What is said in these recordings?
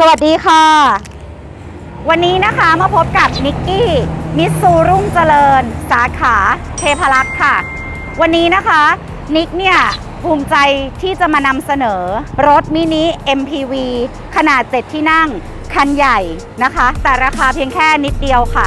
สวัสดีค่ะ วันนี้นะคะมาพบกับนิกกี้ มิสซูรุ่งเจริญ สาขาเทพรักษ์ค่ะ วันนี้นะคะนิกเนี่ยภูมิใจที่จะมานำเสนอ รถมินิ MPV ขนาด 7 ที่นั่ง คันใหญ่นะคะ แต่ราคาเพียงแค่นิดเดียวค่ะ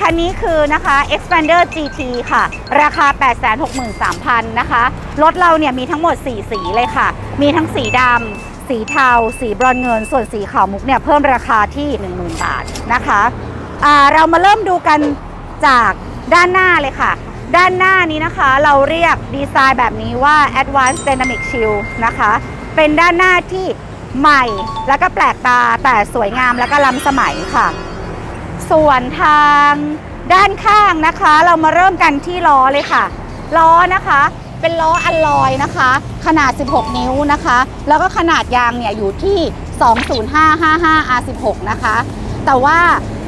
คันนี้คือนะคะ Expander GT ค่ะ ราคา 863,000 นะคะ รถเราเนี่ยมีทั้งหมด 4 สีเลยค่ะ มีทั้งสีดำ สีเทา สีบรอนเงิน ส่วนสีขาวมุกเนี่ยเพิ่มราคาที่ 10,000 บาทนะคะเรามาเริ่มดูกันจากด้านหน้าเลยค่ะ ด้านหน้านี้นะคะเราเรียกดีไซน์แบบนี้ว่า Advanced Dynamic Shield นะคะ เป็นด้านหน้าที่ใหม่แล้วก็แปลกตาแต่สวยงามแล้วก็ล้ำสมัยค่ะ ส่วนทางด้านข้างนะคะ เรามาเริ่มกันที่ล้อเลยค่ะ ล้อนะคะ เป็นล้ออัลลอยนะคะ ขนาด 16 นิ้วนะคะ แล้วก็ขนาดยางเนี่ยอยู่ที่ 20555 R16 นะคะ แต่ว่า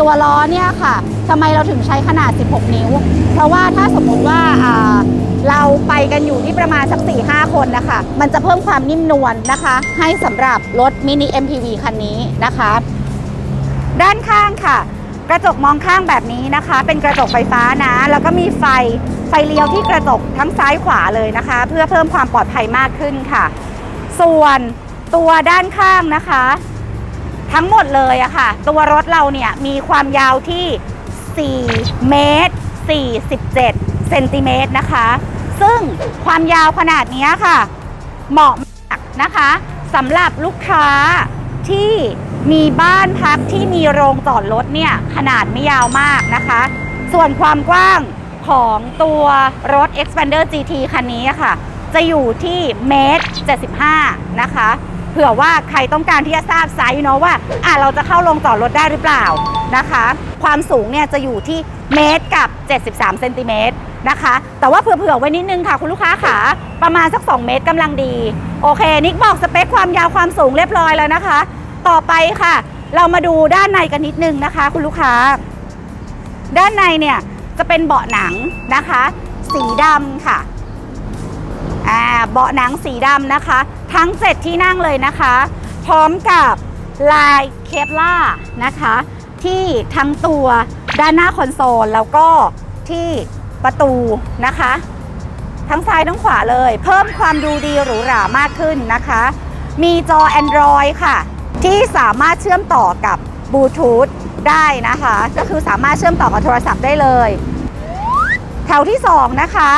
ตัวล้อเนี่ยค่ะทำไมเราถึงใช้ขนาด 16 นิ้ว เพราะว่าถ้าสมมุติว่าเราไปกันอยู่ที่ประมาณสัก 4-5 คนนะคะ มันจะเพิ่มความนิ่มนวลนะคะ ให้สำหรับรถมินิ MPV คันนี้นะคะ ด้านข้างค่ะ กระจกมองข้างแบบนี้นะคะ เป็นกระจกไฟฟ้านะ แล้วก็มีไฟไฟเลี้ยวที่กระจกทั้งซ้ายขวาเลยนะคะ เพื่อเพิ่มความปลอดภัยมากขึ้นค่ะ ส่วนตัวด้านข้างนะคะ ทั้งหมดเลยอะค่ะ ตัวรถเราเนี่ยมีความยาวที่ 4 เมตร 47เซนติเมตรนะคะ ซึ่งความยาวขนาดนี้ค่ะ เหมาะมากนะคะสำหรับลูกค้าที่ มีบ้านพักที่มีโรงจอดรถเนี่ยขนาดไม่ยาวมากนะคะ ส่วนความกว้างของตัวรถ Expander GT คันนี้ค่ะ จะอยู่ที่เมตร75 นะคะ เผื่อว่าใครต้องการที่จะทราบไซส์เนาะว่าอะเราจะเข้าโรงจอดรถได้หรือเปล่านะคะ ความสูงเนี่ยจะอยู่ที่เมตรกับ 73เซนติเมตรนะคะ แต่ว่าเผื่อๆไว้นิดนึงค่ะ คุณลูกค้าขาประมาณสัก 2 เมตรกำลังดี โอเค นิกบอกสเปคความยาวความสูงเรียบร้อยแล้วนะคะ ต่อไปค่ะ เรามาดูด้านในกันนิดนึงนะคะ คุณลูกค้า ด้านในเนี่ยจะเป็นเบาะหนังนะคะ สีดำค่ะอ่าเบาะหนังสีดำนะคะ ทั้ง7ที่นั่งเลยนะคะ พร้อมกับลายเคปล่านะคะ ที่ทั้งตัวด้านหน้าคอนโซลแล้วก็ที่ประตูนะคะ ทั้งซ้ายทั้งขวาเลย เพิ่มความดูดีหรูหรามากขึ้นนะคะ มีจอ Android ค่ะ ที่สามารถเชื่อมต่อกับบลูทูธได้นะคะ ก็คือสามารถเชื่อมต่อกับโทรศัพท์ได้เลย แถวที่ 2 นะคะ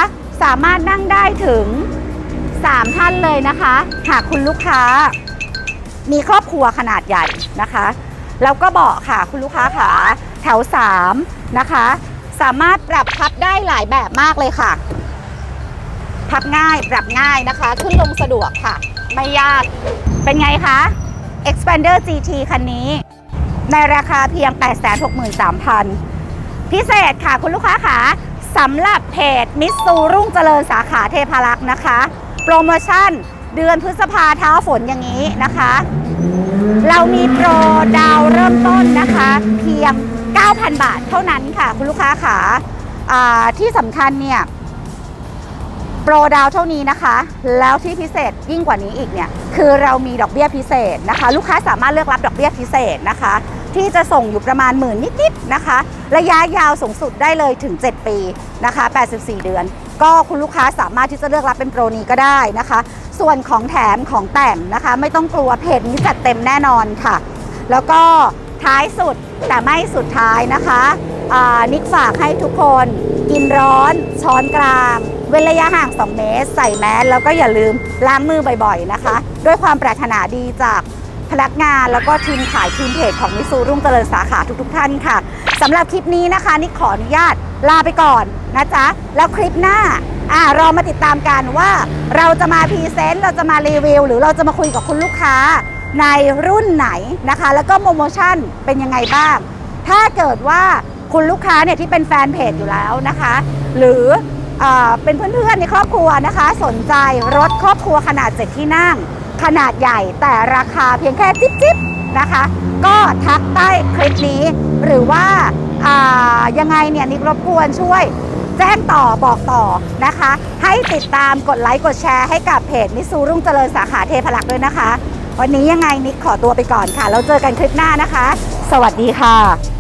สามารถนั่งได้ถึง 3 ท่านเลยนะคะ หากคุณลูกค้า มีครอบครัวขนาดใหญ่นะคะแล้วก็เบาะค่ะคุณลูกค้าขาแถว 3 นะคะ สามารถปรับพับได้หลายแบบมากเลยค่ะ พับง่ายปรับง่ายนะคะ ขึ้นลงสะดวกค่ะ ไม่ยากเป็นไงคะ Expander GT คันนี้ ในราคาเพียง 863,000 พิเศษค่ะคุณลูกค้าค่ะสำหรับเพจมิสซูรุ่งเจริญสาขาเทพารักษ์นะคะ โปรโมชั่นเดือนพฤษภาเท้าฝนอย่างนี้นะคะ เรามีโปรดาวเริ่มต้นนะคะ เพียง 9,000 บาทเท่านั้นค่ะ คุณลูกค้าค่ะอ่าที่สำคัญเนี่ย โปรดาวเท่านี้นะคะ แล้วที่พิเศษยิ่งกว่านี้อีกเนี่ยคือเรามีดอกเบี้ยพิเศษนะคะ ลูกค้าสามารถเลือกรับดอกเบี้ยพิเศษนะคะ ที่จะส่งอยู่ประมาณหมื่นนิดๆนะคะ ระยะยาวสูงสุดได้เลยถึง 7 ปีนะคะ 84 เดือน ก็คุณลูกค้าสามารถที่จะเลือกรับเป็นโปรนี้ก็ได้นะคะ ส่วนของแถมของแต่งนะคะ ไม่ต้องกลัวเพจนี้จัดเต็มแน่นอนค่ะ แล้วก็ท้ายสุดแต่ไม่สุดท้ายนะคะนิกฝากให้ทุกคนกินร้อนช้อนกลาง เว้นระยะห่าง 2 เมตร ใส่แมสแล้วก็อย่าลืมล้างมือบ่อยๆนะคะ ด้วยความปรารถนาดีจากพนักงานแล้วก็ทีมขายทีมเพจของมิซูรุ่งเจริญสาขาทุกๆท่านค่ะสำหรับคลิปนี้นะคะนิกขออนุญาตลาไปก่อนนะจ๊ะ แล้วคลิปหน้าอ่ารอมาติดตามกันว่าเราจะมาพรีเซนต์ เราจะมารีวิว หรือเราจะมาคุยกับคุณลูกค้าในรุ่นไหนนะคะ แล้วก็โปรโมชั่นเป็นยังไงบ้าง ถ้าเกิดว่าคุณลูกค้าเนี่ยที่เป็นแฟนเพจอยู่แล้วนะคะ หรือ เป็นเพื่อนๆในครอบครัวนะคะ สนใจรถครอบครัวขนาด 7 ที่นั่ง ขนาดใหญ่แต่ราคาเพียงแค่จิ๊บๆนะคะ ก็ทักใต้คลิปนี้ หรือว่าายังไงเนี่ยนิกรบกวนช่วยแจ้งต่อบอกต่อนะคะ ให้ติดตามกดไลค์กดแชร์ให้กับเพจมิสูรุ่งเจริญสาขาเทพลักษ์ด้วยนะคะ วันนี้ยังไงนิกขอตัวไปก่อนค่ะ แล้วเจอกันคลิปหน้านะคะ สวัสดีค่ะ